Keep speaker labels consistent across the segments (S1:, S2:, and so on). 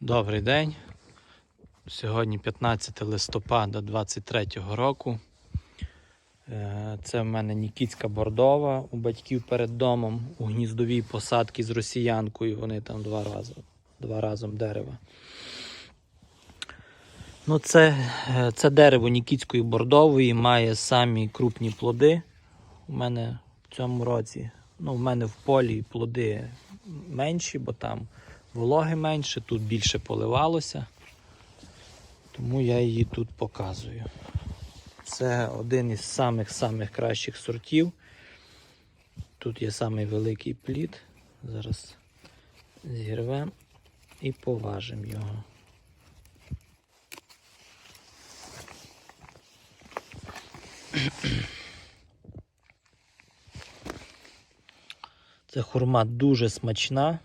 S1: Добрий день. Сьогодні 15 листопада 23 року. Е, Це в мене Нікітська бордова у батьків перед домом у гніздовій посадці з росіянкою. Вони там два рази, два разом дерева. Ну, це, е, це дерево Нікітської бордової має самі крупні плоди. У мене в цьому році. Ну, в мене в полі плоди менші, бо там вологи менше, тут більше поливалося. Тому я її тут показую. Це один із самих-самих кращих сортів. Тут є самий великий плід. Зараз зірвемо і поважимо його. Це хурма дуже смачна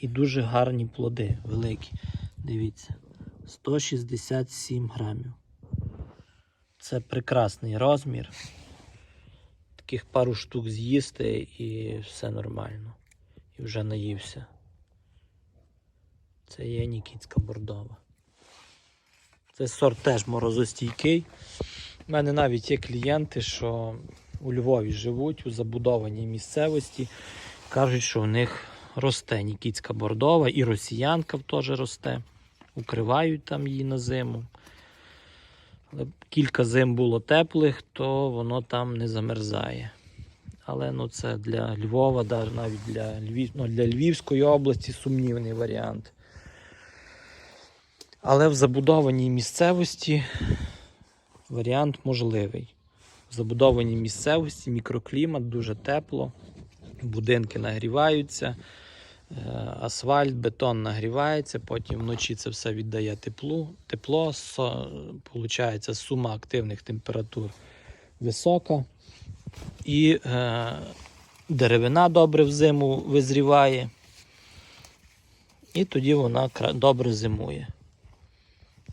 S1: і дуже гарні плоди, великі. Дивіться, 167 грамів. Це прекрасний розмір. Таких пару штук з'їсти і все нормально. І вже наївся. Це є Нікітська бордова. Цей сорт теж морозостійкий. У мене навіть є клієнти, що у Львові живуть у забудованій місцевості. Кажуть, що в них росте Нікітська бордова і росіянка теж росте. Укривають там її на зиму. Але кілька зим було теплих, то воно там не замерзає. Але ну, це для Львова, навіть для, Львів, ну, для Львівської області сумнівний варіант. Але в забудованій місцевості варіант можливий. В забудованій місцевості мікроклімат дуже тепло, будинки нагріваються, асфальт, бетон нагрівається, потім вночі це все віддає теплу, тепло, со, сума активних температур висока. І е, деревина добре взиму визріває, і тоді вона добре зимує.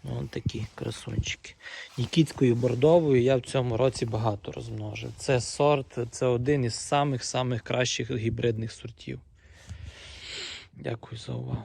S1: Ось такі красунчики. Нікітською бордовою я в цьому році багато розмножив. Це сорт, це один із самих-самих кращих гібридних сортів. Дякую за увагу.